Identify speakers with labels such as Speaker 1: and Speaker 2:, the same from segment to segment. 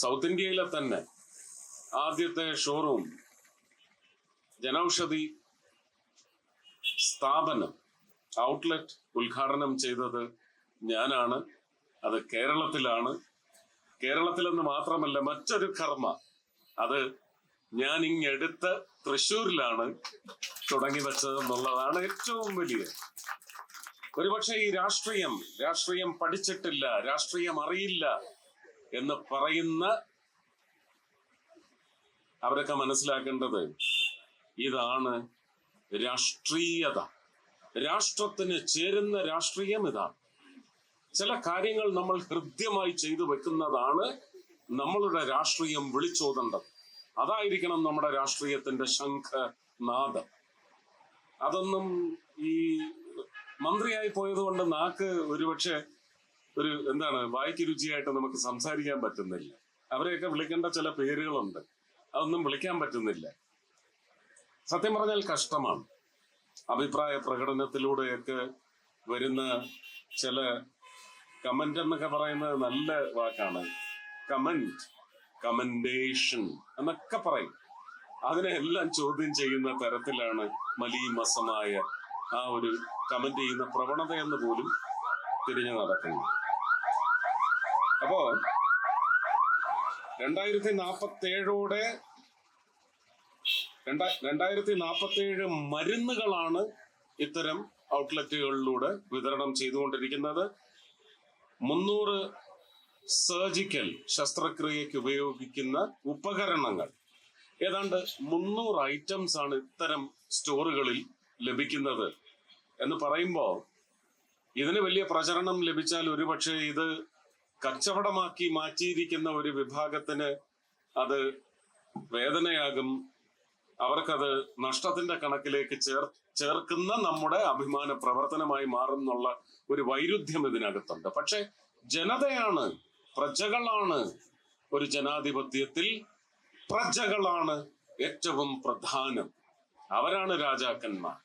Speaker 1: South ഇന്ത്യയിലെ തന്നെ ആദ്യത്തെ ഷോറൂം ജനൌഷധി സ്ഥാപനം ഔട്ട്ലെറ്റ് ഉദ്ഘാടനം ചെയ്തത് ഞാനാണ്. അത് കേരളത്തിലാണ്. കേരളത്തിലെന്ന് മാത്രമല്ല മറ്റൊരു കർമ്മ. അത് ഞാൻ ഇങ്ങെടുത്ത് തൃശ്ശൂരിലാണ് തുടങ്ങി വെച്ചത് എന്നുള്ളതാണ് ഏറ്റവും വലിയ. ഒരുപക്ഷെ ഈ രാഷ്ട്രീയം രാഷ്ട്രീയം പഠിച്ചിട്ടില്ല രാഷ്ട്രീയം അറിയില്ല എന്ന് പറയുന്ന അവരൊക്കെ മനസ്സിലാക്കേണ്ടത് ഇതാണ് രാഷ്ട്രീയത. രാഷ്ട്രത്തിന് ചേരുന്ന രാഷ്ട്രീയം ഇതാണ്. ചില കാര്യങ്ങൾ നമ്മൾ ഹൃദ്യമായി ചെയ്തു വെക്കുന്നതാണ് നമ്മളുടെ രാഷ്ട്രീയം വിളിച്ചോതേണ്ടത്. അതായിരിക്കണം നമ്മുടെ രാഷ്ട്രീയത്തിന്റെ ശംഖനാദം. അതൊന്നും ഈ മന്ത്രിയായി പോയതുകൊണ്ട് നാക്ക് ഒരുപക്ഷെ ഒരു എന്താണ് വായിക്ക് രുചിയായിട്ട് നമുക്ക് സംസാരിക്കാൻ പറ്റുന്നില്ല. അവരെയൊക്കെ വിളിക്കേണ്ട ചില പേരുകളുണ്ട്. അതൊന്നും വിളിക്കാൻ പറ്റുന്നില്ല. സത്യം പറഞ്ഞാൽ കഷ്ടമാണ്. അഭിപ്രായ പ്രകടനത്തിലൂടെയൊക്കെ വരുന്ന ചില കമന്റ് എന്നൊക്കെ പറയുന്നത് നല്ല വാക്കാണ്. കമന്റ് കമന്റേഷൻ എന്നൊക്കെ പറയും. അതിനെല്ലാം ചോദ്യം ചെയ്യുന്ന തരത്തിലാണ് മലീമസമായ ആ ഒരു കമന്റ് ചെയ്യുന്ന പ്രവണത എന്ന് പോലും തിരിഞ്ഞു നടക്കുന്നു അപ്പോ രണ്ടായിരത്തി നാപ്പത്തി ഏഴോടെ രണ്ടായിരത്തി നാപ്പത്തി ഏഴ് മരുന്നുകളാണ് ഇത്തരം ഔട്ട്ലെറ്റുകളിലൂടെ വിതരണം ചെയ്തുകൊണ്ടിരിക്കുന്നത്. മുന്നൂറ് സർജിക്കൽ ശസ്ത്രക്രിയയ്ക്ക് ഉപയോഗിക്കുന്ന ഉപകരണങ്ങൾ. ഏതാണ്ട് മുന്നൂറ് ഐറ്റംസ് ആണ് ഇത്തരം സ്റ്റോറുകളിൽ ലഭിക്കുന്നത്. എന്ന് പറയുമ്പോൾ ഇതിന് വലിയ പ്രചരണം ലഭിച്ചാൽ ഒരുപക്ഷെ ഇത് കച്ചവടമാക്കി മാറ്റിയിരിക്കുന്ന ഒരു വിഭാഗത്തിന് അത് വേദനയാകും. അവർക്കത് നഷ്ടത്തിന്റെ കണക്കിലേക്ക് ചേർ ചേർക്കുന്ന നമ്മുടെ അഭിമാന പ്രവർത്തനമായി മാറുന്നുള്ള ഒരു വൈരുദ്ധ്യം ഇതിനകത്തുണ്ട്. പക്ഷെ ജനതയാണ് പ്രജകളാണ് ഒരു ജനാധിപത്യത്തിൽ പ്രജകളാണ് ഏറ്റവും പ്രധാനം. അവരാണ് രാജാക്കന്മാർ.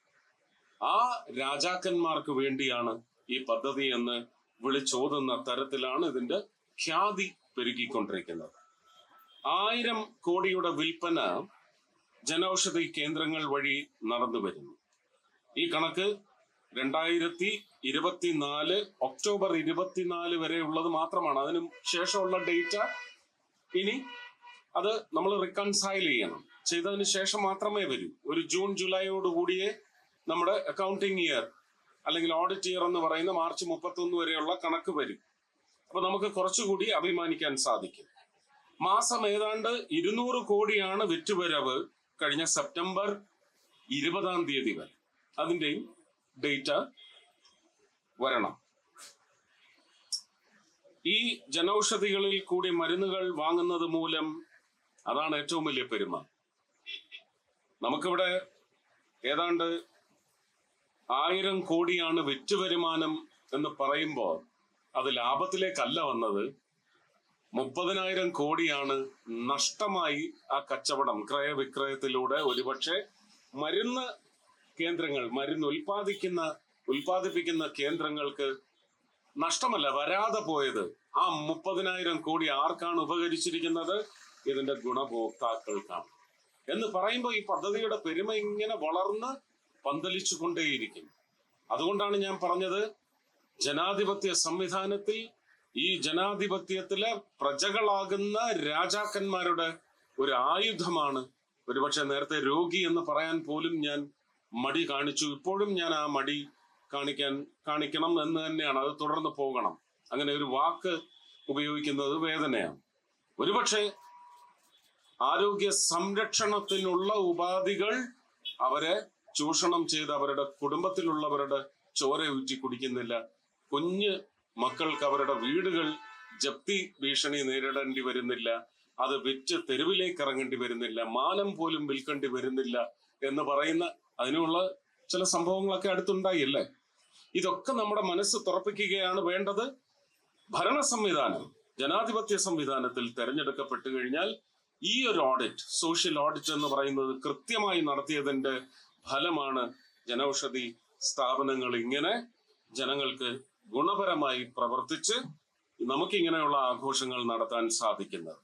Speaker 1: ആ രാജാക്കന്മാർക്ക് വേണ്ടിയാണ് ഈ പദ്ധതി എന്ന് വിളിച്ചോതുന്ന തരത്തിലാണ് ഇതിന്റെ ഖ്യാതി പെരുകിക്കൊണ്ടിരിക്കുന്നത്. ആയിരം കോടിയുടെ വിൽപ്പന ജനൌഷധി കേന്ദ്രങ്ങൾ വഴി നടന്നു വരുന്നു. ഈ കണക്ക് രണ്ടായിരത്തി ഇരുപത്തിനാല് ഒക്ടോബർ ഇരുപത്തിനാല് വരെ ഉള്ളത് മാത്രമാണ്. അതിനു ശേഷമുള്ള ഡേറ്റ ഇനി അത് നമ്മൾ റിക്കൺസൈൽ ചെയ്യണം. ചെയ്തതിന് ശേഷം മാത്രമേ വരൂ. ഒരു ജൂൺ ജൂലൈയോട് കൂടിയേ നമ്മുടെ അക്കൗണ്ടിങ് ഇയർ അല്ലെങ്കിൽ ഓഡിറ്റ് ഇയർ എന്ന് പറയുന്ന മാർച്ച് മുപ്പത്തൊന്ന് വരെയുള്ള കണക്ക് വരും. അപ്പൊ നമുക്ക് കുറച്ചുകൂടി അഭിമാനിക്കാൻ സാധിക്കും. മാസം ഏതാണ്ട് ഇരുന്നൂറ് കോടിയാണ് വിറ്റുവരവ് കഴിഞ്ഞ സെപ്റ്റംബർ ഇരുപതാം തീയതി വരെ. അതിന്റെയും ഡേറ്റ വരണം. ഈ ജനൌഷധികളിൽ കൂടി മരുന്നുകൾ വാങ്ങുന്നത് മൂലം അതാണ് ഏറ്റവും വലിയ പെരുമ നമുക്കിവിടെ ഏതാണ്ട് ആയിരം കോടിയാണ് വിറ്റുവരുമാനം എന്ന് പറയുമ്പോൾ അത് ലാഭത്തിലേക്കല്ല വന്നത്. മുപ്പതിനായിരം കോടിയാണ് നഷ്ടമായി ആ കച്ചവടം ക്രയവിക്രയത്തിലൂടെ ഒരുപക്ഷെ മരുന്ന് കേന്ദ്രങ്ങൾ മരുന്ന് ഉൽപ്പാദിക്കുന്ന ഉൽപ്പാദിപ്പിക്കുന്ന കേന്ദ്രങ്ങൾക്ക് നഷ്ടമല്ല വരാതെ പോയത്. ആ മുപ്പതിനായിരം കോടി ആർക്കാണ് ഉപകരിച്ചിരിക്കുന്നത്? ഇതിന്റെ ഗുണഭോക്താക്കൾക്കാണ്. എന്ന് പറയുമ്പോൾ ഈ പദ്ധതിയുടെ പെരുമ ഇങ്ങനെ വളർന്ന് പന്തലിച്ചു കൊണ്ടേയിരിക്കും അതുകൊണ്ടാണ് ഞാൻ പറഞ്ഞത് ജനാധിപത്യ സംവിധാനത്തിൽ ഈ ജനാധിപത്യത്തിലെ പ്രജകളാകുന്ന രാജാക്കന്മാരുടെ ഒരു ആയുധമാണ്. ഒരുപക്ഷെ നേരത്തെ രോഗി എന്ന് പറയാൻ പോലും ഞാൻ മടി കാണിച്ചു. ഇപ്പോഴും ഞാൻ ആ മടി കാണിക്കാൻ കാണിക്കണം എന്ന് തന്നെയാണ്. അത് തുടർന്ന് പോകണം. അങ്ങനെ ഒരു വാക്ക് ഉപയോഗിക്കുന്നത് വേദനയാണ്. ഒരുപക്ഷെ ആരോഗ്യ സംരക്ഷണത്തിനുള്ള ഉപാധികൾ അവരെ ചൂഷണം ചെയ്ത് അവരുടെ കുടുംബത്തിലുള്ളവരുടെ ചോര ഊറ്റി കുടിക്കുന്നില്ല. കുഞ്ഞ് മക്കൾക്ക് അവരുടെ വീടുകൾ ജപ്തി ഭീഷണി നേരിടേണ്ടി വരുന്നില്ല. അത് വിറ്റ് തെരുവിലേക്ക് ഇറങ്ങേണ്ടി വരുന്നില്ല. മാനം പോലും വിൽക്കേണ്ടി വരുന്നില്ല എന്ന് പറയുന്ന അതിനുള്ള ചില സംഭവങ്ങളൊക്കെ അടുത്തുണ്ടായില്ലേ ഇതൊക്കെ നമ്മുടെ മനസ്സ് തുറപ്പിക്കുകയാണ് വേണ്ടത്. ഭരണ സംവിധാനം ജനാധിപത്യ സംവിധാനത്തിൽ തെരഞ്ഞെടുക്കപ്പെട്ടു കഴിഞ്ഞാൽ ഈ ഒരു ഓഡിറ്റ് സോഷ്യൽ ഓഡിറ്റ് എന്ന് പറയുന്നത് കൃത്യമായി നടത്തിയതിന്റെ ഫലമാണ് ജനൌഷധി സ്ഥാപനങ്ങൾ ഇങ്ങനെ ജനങ്ങൾക്ക് ഗുണപരമായി പ്രവർത്തിച്ച് നമുക്കിങ്ങനെയുള്ള ആഘോഷങ്ങൾ നടത്താൻ സാധിക്കുന്നത്.